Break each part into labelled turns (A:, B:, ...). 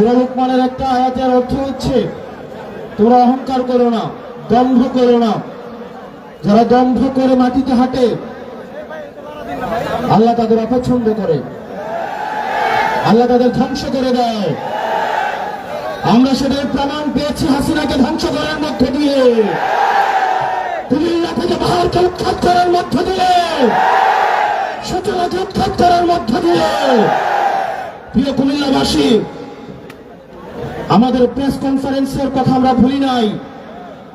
A: সুরা লোকমানের একটা আয়াতের অর্থ হচ্ছে, তোমরা অহংকার করো না, দম্ভ করো না। যারা দম্ভ করে মাটিতে হাঁটে, আল্লাহ তাদের অপছন্দ করে। আল্লাহ তাদের ধ্বংস করে দেয়। আমরা সেটার প্রমাণ পেয়েছি হাসিনাকে ধ্বংস করার মধ্য দিয়ে। কুমিল্লা থেকে পাহাড়কে উৎখাত করার মধ্য দিয়ে। সূচনাকে উৎখাত করার মধ্য দিয়ে। প্রিয় কুমিল্লাবাসী আমাদের প্রেস কনফারেন্সের কথা আমরা ভুলি নাই।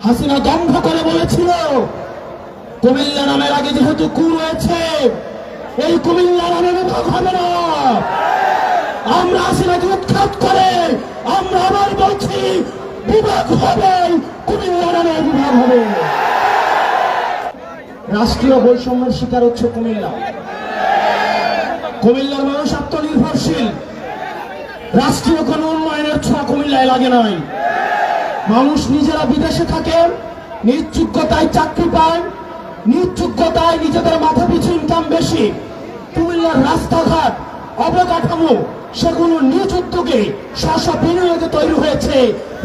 A: হাসিনা দম্ভ করে বলেছিল, কুমিল্লা নামের আগে যেহেতু কু রয়েছে, এই কুমিল্লা নামে বিভাগ হবে না। আমরা হাসিনাকে উৎখাত করে, আমরা আবার বলছি, বিভাগ হবে, কুমিল্লা নামে বিভাগ হবে। রাষ্ট্রীয় বৈষম্যের শিকার হচ্ছে কুমিল্লা। কুমিল্লার মানুষ আত্মনির্ভরশীল। রাষ্ট্রীয় কোন উন্নয়নের ছোঁয়া কুমিল্লায় লাগে নাই। মানুষ নিজেরা বিদেশে থাকে, নিজ চাকরি পায়, নিজ নিজেদের মাথা পিছু ইনকাম বেশি। কুমিল্লার রাস্তাঘাট, অবকাঠামো, সেগুলো নিজ উদ্যোগে স্ব বিনিয়োগে তৈরি হয়েছে।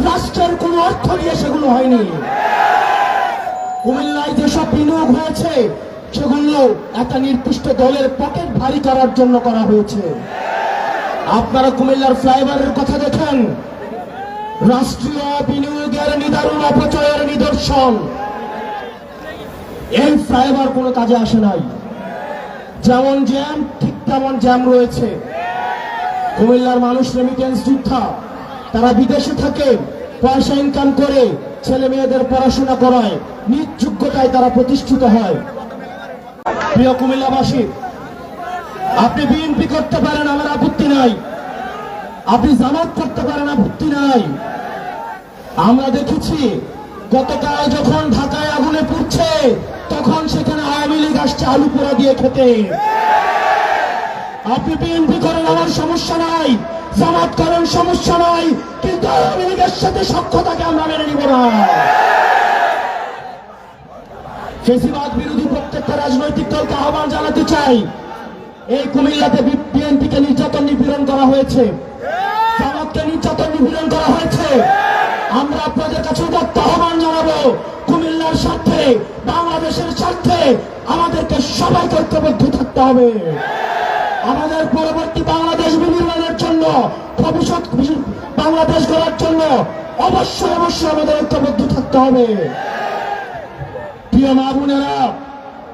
A: রাষ্ট্রের কোনো অর্থ দিয়ে সেগুলো হয়নি। কুমিল্লায় যেসব বিনিয়োগ হয়েছে, সেগুলো একটা নির্দিষ্ট দলের পকেট ভারী করার জন্য করা হয়েছে। আপনারা কুমিল্লার ফ্লাইওভারের কথা দেখেন। রাষ্ট্রীয় বিনিয়োগের নিদারুণ অপচয়ের নিদর্শন। এই ফ্লাইওভার কোনো কাজে আসে নাই। যেমন জ্যাম, ঠিক তেমন জ্যাম রয়েছে। কুমিল্লার মানুষ রেমিটেন্স যোদ্ধা, তারা বিদেশে থাকে, পয়সা ইনকাম করে, ছেলে মেয়েদের পড়াশোনা করায়, নিজ যোগ্যতায় তারা প্রতিষ্ঠিত হয়। প্রিয় কুমিল্লাবাসী আপনি বিএনপি করতে পারেন, আমার আপত্তি নাই। আপনি জামাত করতে পারেন, আপত্তি নাই। আমরা দেখেছি, গতকাল যখন ঢাকায় আগুনে পুড়ছে, তখন সেখানে আওয়ামী লীগ আসছে আলু পোড়া দিয়ে খেতে। আপনি বিএনপি করেন, আমার সমস্যা নাই। জামাত করেন, সমস্যা নাই। কিন্তু আওয়ামী লীগের সাথে সক্ষতাকে আমরা মেনে নিব না। ফেসিবাদ বিরোধী প্রত্যেকটা রাজনৈতিক দলকে আহ্বান জানাতে চাই। এই কুমিল্লাতে বিএনপিকে নির্যাতন নিপীড়ন করা হয়েছে। জামাতকে নির্যাতন নিপীড়ন করা হয়েছে। আমরা আপনাদের কাছে উদাত্ত আহ্বান জানাব, কুমিল্লার স্বার্থে, বাংলাদেশের স্বার্থে আমাদেরকে সবাই ঐক্যবদ্ধ থাকতে হবে। আমাদের পরবর্তী বাংলাদেশ বিনির্মাণের জন্য, ভবিষ্যৎ বাংলাদেশ গড়ার জন্য অবশ্যই অবশ্যই আমাদের ঐক্যবদ্ধ থাকতে হবে। প্রিয় মা বোনেরা,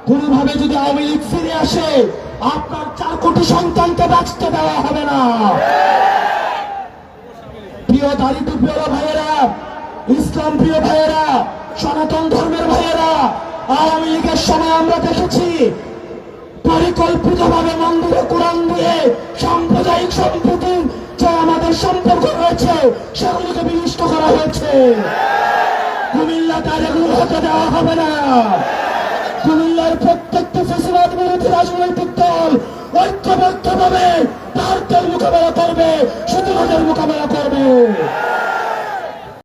A: কোনোভাবে যদি আওয়ামী লীগ ফিরে আসে আপনার চার কোটি সন্তানকে বাঁচতে দেওয়া হবে না। প্রিয় দারিদ্র প্রিয় ভাইয়েরা, ইসলাম প্রিয় ভাইয়েরা, সনাতন ধর্মের ভাইয়েরা, আওয়ামী লীগের সময় আমরা দেখেছি, পরিকল্পিতভাবে মন্দিরে কোরআন দিয়ে সাম্প্রদায়িক সম্প্রীতি যে আমাদের সম্পর্ক রয়েছে, সেগুলোকে বিনষ্ট করা হয়েছে। কুমিল্লা এগুলো হতে দেওয়া হবে না। কুমিল্লার প্রত্যেকটা ফেসিবাদ বিরোধী রাজনৈতিক দল ঐক্যবদ্ধভাবে ভারতের মোকাবেলা করবে সুতরাং মোকাবেলা করবে।